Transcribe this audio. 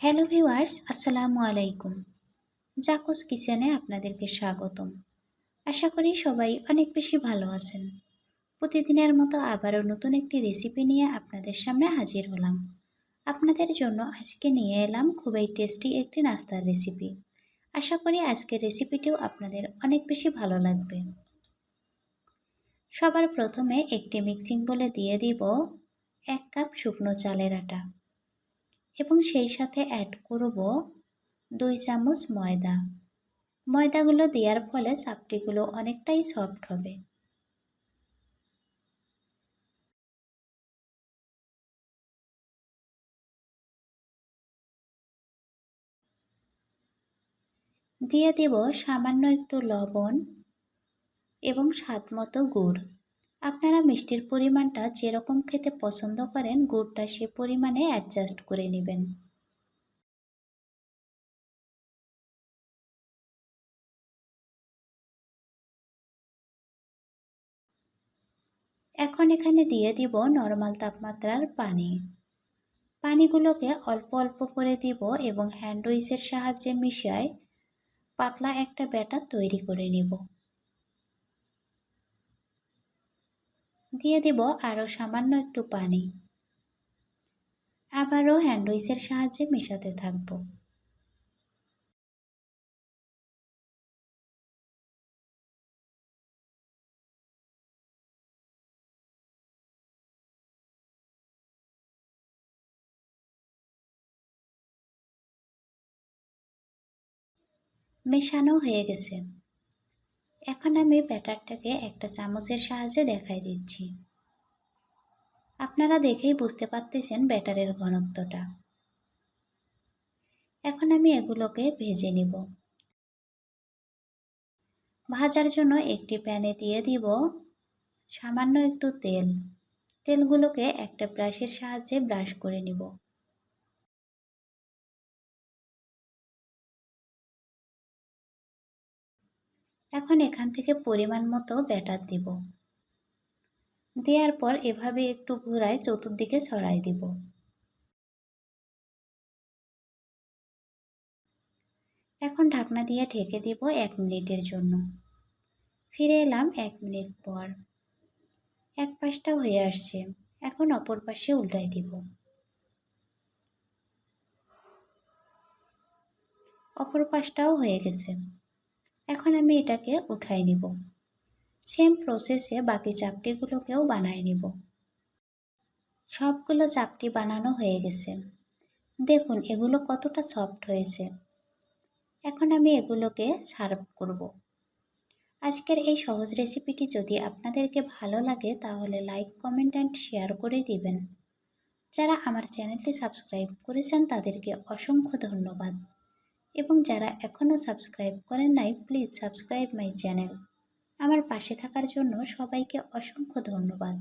Hello viewers, আসসালামু আলাইকুম। জাকুস কিচেনে আপনাদেরকে স্বাগতম। আশা করি সবাই অনেক বেশি ভালো আছেন। প্রতিদিনের মতো আবারও নতুন একটি রেসিপি নিয়ে আপনাদের সামনে হাজির হলাম। আপনাদের জন্য আজকে নিয়ে এলাম খুবই টেস্টি একটি নাস্তার রেসিপি আশা করি আজকের রেসিপিটিও আপনাদের অনেক বেশি ভালো লাগবে। সবার প্রথমে একটি মিক্সিং বলে দিয়ে দিব এক কাপ শুকনো চালের আটা। এবং সেই সাথে অ্যাড করব দুই চামচ ময়দা। ময়দাগুলো দেওয়ার ফলে চাপটিগুলো অনেকটাই সফট হবে। দিয়ে দেব সামান্য একটু লবণ এবং স্বাদ মতো গুড়। আপনারা মিষ্টির পরিমাণটা যেরকম খেতে পছন্দ করেন, গুড়টা সে পরিমাণে অ্যাডজাস্ট করে নেবেন। এখন এখানে দিয়ে দিব নর্মাল তাপমাত্রার পানি। পানিগুলোকে অল্প অল্প করে দিব এবং হ্যান্ড উইচের সাহায্যে মিশায় পাতলা একটা ব্যাটার তৈরি করে নিব। দিয়ে দেব আরও সামান্য একটু পানি। আবারও হ্যান্ডউইচের সাহায্যে মেশাতে থাকব। মেশানো হয়ে গেছে। এখন আমি ব্যাটারটাকে একটা চামচের সাহায্যে দেখাই দিচ্ছি। আপনারা দেখেই বুঝতে পারতেছেন ব্যাটারের ঘনত্বটা। এখন আমি এগুলোকে ভেজে নিব। ভাজার জন্য একটি প্যানে দিয়ে দিব সামান্য একটু তেল। তেলগুলোকে একটা ব্রাশের সাহায্যে ব্রাশ করে নিব। এখন এখান থেকে পরিমাণ মতো ব্যাটার দিব। দেওয়ার পর এভাবে একটু ঘোরায় চতুর্দিকে ছড়াই দিব। এখন ঢাকনা দিয়ে ঢেকে দিব এক মিনিটের জন্য। ফিরে এলাম এক মিনিট পর। এক পাশটা হয়ে আসছে। এখন অপর পাশে উল্টাই দিব। অপর পাশটাও হয়ে গেছে। এখন আমি এটাকে উঠাই নিব। সেম প্রসেসে বাকি চাপটিগুলোকেও বানায় নিব। সবগুলো চাপটি বানানো হয়ে গেছে। দেখুন, এগুলো কতটা সফট হয়েছে। এখন আমি এগুলোকে সার্ভ করব। আজকের এই সহজ রেসিপিটি যদি আপনাদেরকে ভালো লাগে, তাহলে লাইক কমেন্ট অ্যান্ড শেয়ার করে দিবেন। যারা আমার চ্যানেলটি সাবস্ক্রাইব করেছেন, তাদেরকে অসংখ্য ধন্যবাদ। এবং যারা এখনও সাবস্ক্রাইব করেন নাই প্লিজ সাবস্ক্রাইব মাই চ্যানেল আমার পাশে থাকার জন্য সবাইকে অসংখ্য ধন্যবাদ।